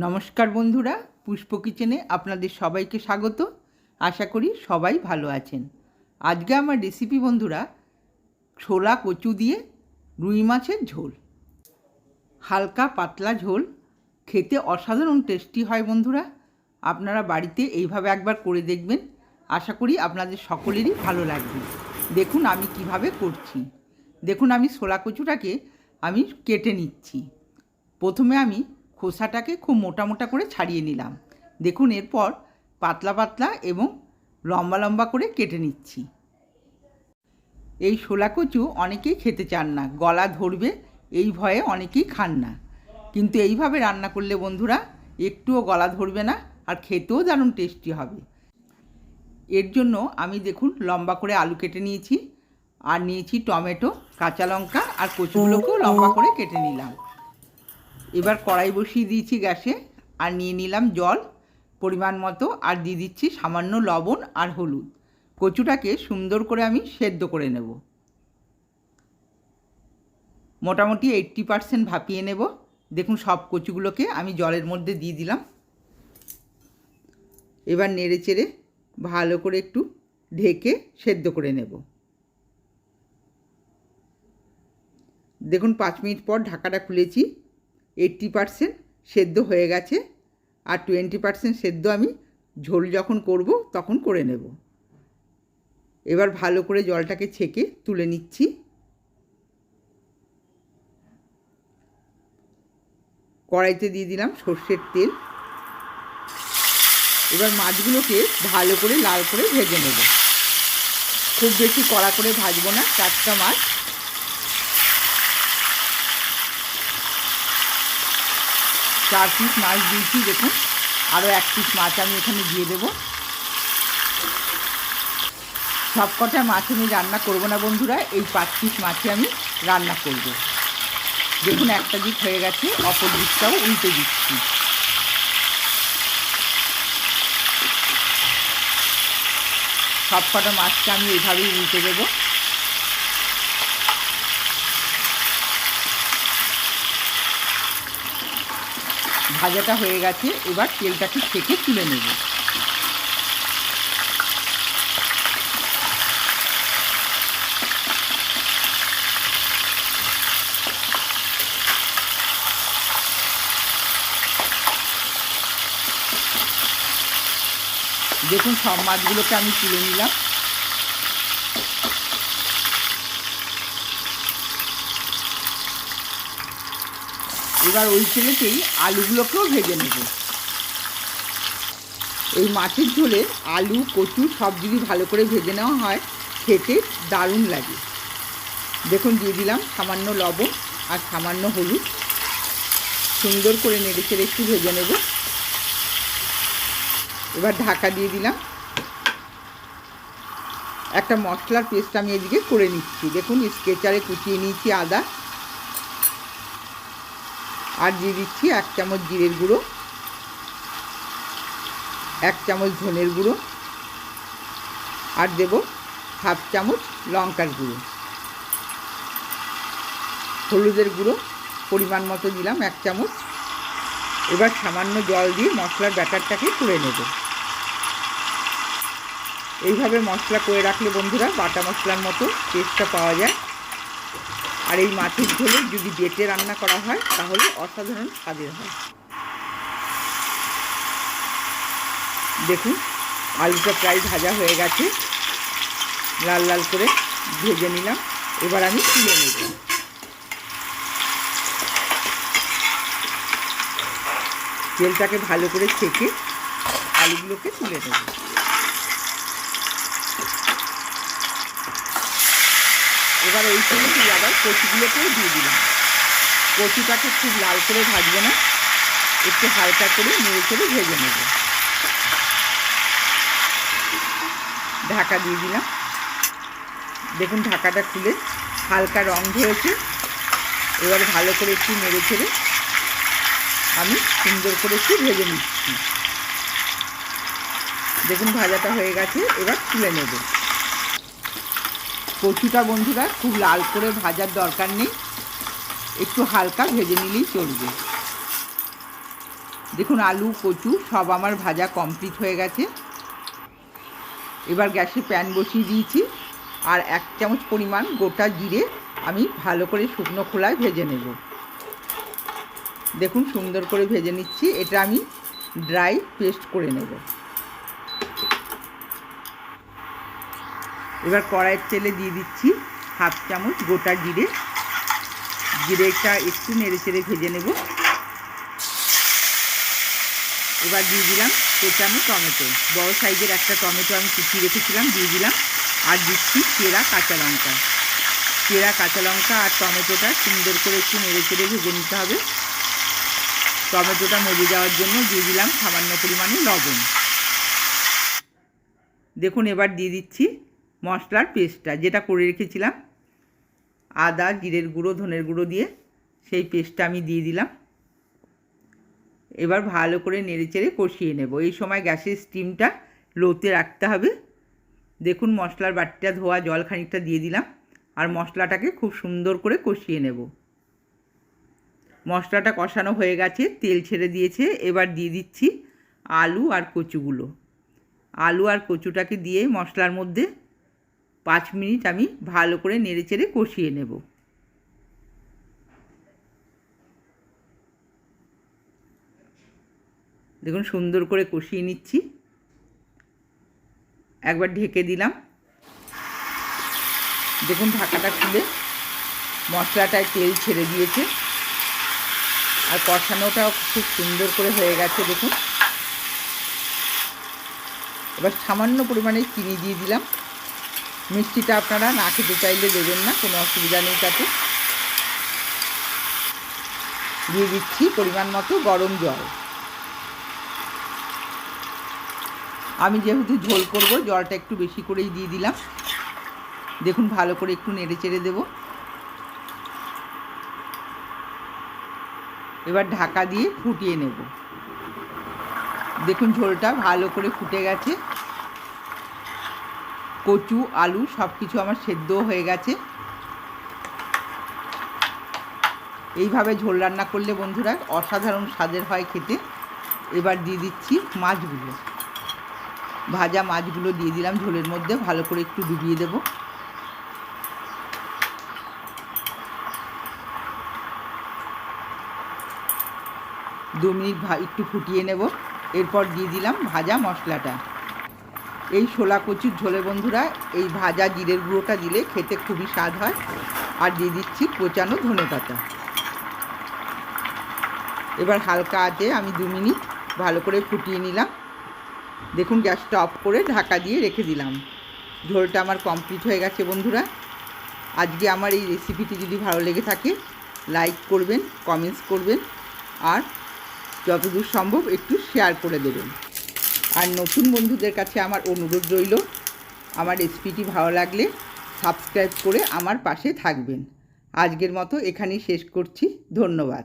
নমস্কার বন্ধুরা, পুষ্প কিচেনে আপনাদের সবাইকে স্বাগত। আশা করি সবাই ভালো আছেন। আজকে আমার রেসিপি বন্ধুরা, ছোলা কচু দিয়ে রুই মাছের ঝোল। হালকা পাতলা ঝোল, খেতে অসাধারণ টেস্টি হয় বন্ধুরা। আপনারা বাড়িতে এইভাবে একবার করে দেখবেন। আশা করি আপনাদের সকলেরই ভালো লাগবে। দেখুন আমি কীভাবে করছি। দেখুন আমি ছোলা কচুটাকে আমি কেটে নিচ্ছি। প্রথমে আমি খোসাটাকে খুব মোটা মোটা করে ছাড়িয়ে নিলাম। দেখুন এরপর পাতলা পাতলা এবং লম্বা লম্বা করে কেটে নিচ্ছি। এই শোলা কচু অনেকেই খেতে চান না, গলা ধরবে, এই ভয়ে অনেকেই খান না। কিন্তু এইভাবে রান্না করলে বন্ধুরা, একটুও গলা ধরবে না আর খেতেও দারুণ টেস্টি হবে। এর জন্য আমি দেখুন লম্বা করে আলু কেটে নিয়েছি, আর নিয়েছি টমেটো, কাঁচা লঙ্কা আর কচুগুলোকেও লম্বা করে কেটে নিলাম। এবার কড়াই বসিয়ে দিয়েছি গ্যাসে, আর নিয়ে নিলাম জল পরিমাণ মতো, আর দিয়ে দিচ্ছি সামান্য লবণ আর হলুদ। কচুটাকে সুন্দর করে আমি সেদ্ধ করে নেব। মোটামুটি এইট্টি পারসেন্ট ভাপিয়ে নেব। দেখুন সব কচুগুলোকে আমি জলের মধ্যে দিয়ে দিলাম। এবার নেড়ে চেড়ে ভালো করে একটু ঢেকে সেদ্ধ করে নেব। দেখুন পাঁচ মিনিট পর ঢাকাটা খুলেছি। এইট্টি পারসেন্ট সেদ্ধ হয়ে গেছে আর টোয়েন্টি পারসেন্ট সেদ্ধ আমি ঝোল যখন করব তখন করে নেব। এবার ভালো করে জলটাকে ছেঁকে তুলে নিচ্ছি। কড়াইতে দিয়ে দিলাম সর্ষের তেল। এবার মাছগুলোকে ভালো করে লাল করে ভেজে নেব। খুব বেশি কড়া করে ভাজবো না টাটকা মাছ। চার পিস মাছ দিয়েছি, দেখুন। আরও এক পিস মাছ আমি এখানে দিয়ে দেবো। সব কটা মাছ আমি রান্না করব না বন্ধুরা, এই পাঁচ পিস মাছে আমি রান্না করব। দেখুন, একটা দিক হয়ে গেছে, অপর দিকটাও উল্টে দিচ্ছি। সব কটা মাছকে আমি এভাবেই উল্টে দেবো। ভাজাটা হয়ে গেছে এবার তেলটাকে ছেঁকে তুলে নেব। দেখুন সব মাছগুলোকে আমি তুলে নিলাম। এবার ওই তেলেতেই আলুগুলোকেও ভেজে নেব। এই মাছের ঝোলে আলু, কচু সব যদি ভালো করে ভেজে নেওয়া হয়, খেতে দারুণ লাগে। দেখুন, দিয়ে দিলাম সামান্য লবণ আর সামান্য হলুদ। সুন্দর করে নেড়ে চেড়ে একটু ভেজে নেব। এবার ঢাকা দিয়ে দিলাম। একটা মশলার পেস্ট আমি এদিকে করে নিচ্ছি। দেখুন, স্কেচারে কুচিয়ে নিয়েছি আদা। আর দিয়ে দিচ্ছি এক চামচ জিরের গুঁড়ো, এক চামচ ধনের গুঁড়ো, আর দেব হাফ চামচ লঙ্কার গুঁড়ো। হলুদের গুঁড়ো পরিমাণ মতো দিলাম এক চামচ। এবার সামান্য জল দিয়ে মশলার ব্যাটারটাকে করে নেব। এইভাবে মশলা করে রাখলে বন্ধুরা বাটা মশলার মতো টেস্টটা পাওয়া যায়। আর এই মাটির ঝোলে যদি বেটে রান্না করা হয়, তাহলে অসাধারণ স্বাদের হয়। দেখুন, আলুটা প্রায় ভাজা হয়ে গেছে। লাল লাল করে ভেজে নিলাম। এবার আমি তুলে নেব। তেলটাকে ভালো করে ছেঁকে আলুগুলোকে তুলে নেব। এবার ওই তেলে আবার কচুগুলোকেও দিয়ে দিলাম। কচুটাকে খুব লাল করে ভাজবো না, একটু হালকা করে নেড়ে চেড়ে ভেজে নেব। ঢাকা দিয়ে দিলাম। দেখুন ঢাকাটা খুলে হালকা রং ধরেছে। এবার ভালো করে একটু নেড়ে চেড়ে আমি সুন্দর করে একটু ভেজে নিচ্ছি। দেখুন ভাজাটা হয়ে গেছে, এবার তুলে নেব। কচুটা বন্ধুরা খুব লাল করে ভাজার দরকার নেই। একটু হালকা ভেজে নিলেই চলবে। দেখুন আলু, কচু সব আমার ভাজা কমপ্লিট হয়ে গেছে। এবার গ্যাসে প্যান বসিয়ে দিয়েছি। আর এক চামচ পরিমাণ গোটা জিরে আমি ভালো করে শুকনো খোলায় ভেজে নেব। দেখুন সুন্দর করে ভেজে নিচ্ছি। এটা আমি ড্রাই পেস্ট করে নেব। এবার কড়াইয়ের তেলে দিয়ে দিচ্ছি হাফ চামচ গোটা জিরে। জিরেটা একটু নেড়ে চেড়ে ভেজে নেব। এবার দিয়ে দিলাম কোচানো টমেটো। বড় সাইজের একটা টমেটো আমি কুচিয়ে রেখেছিলাম, দিয়ে দিলাম। আর দিচ্ছি চেরা কাঁচা লঙ্কা। চেরা কাঁচা লঙ্কা আর টমেটোটা সুন্দর করে একটু নেড়ে চেড়ে ভেজে নিতে হবে। টমেটোটা মজে যাওয়ার জন্য দিয়ে দিলাম সামান্য পরিমাণে লবণ। দেখুন, এবার দিয়ে দিচ্ছি মশলার পেস্টটা, যেটা করে রেখেছিলাম, আদা, জিরের গুঁড়ো, ধনের গুঁড়ো দিয়ে, সেই পেস্টটা আমি দিয়ে দিলাম। এবার ভালো করে নেড়েচেড়ে কষিয়ে নেব। এই সময় গ্যাসের স্টিমটা লোতে রাখতে হবে। দেখুন, মশলার বাটিটা ধোয়া, জল খানিকটা দিয়ে দিলাম, আর মশলাটাকে খুব সুন্দর করে কষিয়ে নেব। মশলাটা কষানো হয়ে গেছে, তেল ছেড়ে দিয়েছে। এবার দিয়ে দিচ্ছি আলু আর কচুগুলো। আলু আর কচুটাকে দিয়ে মশলার মধ্যে পাঁচ মিনিট আমি ভালো করে নেড়েচেড়ে কষিয়ে নেব। দেখুন সুন্দর করে কষিয়ে নিচ্ছি। একবার ঢেকে দিলাম। দেখুন ঢাকাটা খুলে মশলাটায় তেল ছেড়ে দিয়েছে। আর কষানোটাও খুব সুন্দর করে হয়ে গেছে, দেখুন। এবার সামান্য পরিমাণে চিনি দিয়ে দিলাম। মিষ্টিটা আপনারা না খেতে চাইলে দেবেন না, কোনো অসুবিধা নেই তাতে। দিয়ে দিচ্ছি পরিমাণ মতো গরম জল। আমি যেহেতু ঝোল করব, জলটা একটু বেশি করেই দিয়ে দিলাম। দেখুন, ভালো করে একটু নেড়ে চেড়ে দেবো। এবার ঢাকা দিয়ে ফুটিয়ে নেব। দেখুন, ঝোলটা ভালো করে ফুটে গেছে। কচু, আলু সব কিছু আমার সেদ্ধ হয়ে গেছে। এইভাবে ঝোল রান্না করলে বন্ধুরা অসাধারণ স্বাদের হয় খেতে। এবার দিয়ে দিচ্ছি মাছগুলো। ভাজা মাছগুলো দিয়ে দিলাম ঝোলের মধ্যে, ভালো করে একটু ডুবিয়ে দেব। দু মিনিট একটু ফুটিয়ে নেব। এরপর দিয়ে দিলাম ভাজা মশলাটা। এই শোলা কচুর ঝোলে বন্ধুরা, এই ভাজা জিরের গুঁড়োটা দিলে খেতে খুবই স্বাদ হয়। আর দিয়ে দিচ্ছি কোচানো ধনে পাতা। এবার হালকা আঁচে আমি দু মিনিট ভালো করে ফুটিয়ে নিলাম। দেখুন গ্যাসটা অফ করে ঢাকা দিয়ে রেখে দিলাম। ঝোলটা আমার কমপ্লিট হয়ে গেছে বন্ধুরা। আজকে আমার এই রেসিপিটি যদি ভালো লেগে থাকে, লাইক করবেন, কমেন্টস করবেন, আর যতদূর সম্ভব একটু শেয়ার করে দেবেন। আর নতুন বন্ধুদের কাছে আমার অনুরোধ রইল, আমার রেসিপিটি ভালো লাগলে সাবস্ক্রাইব করে আমার পাশে থাকবেন। আজকের মতো এখানেই শেষ করছি, ধন্যবাদ।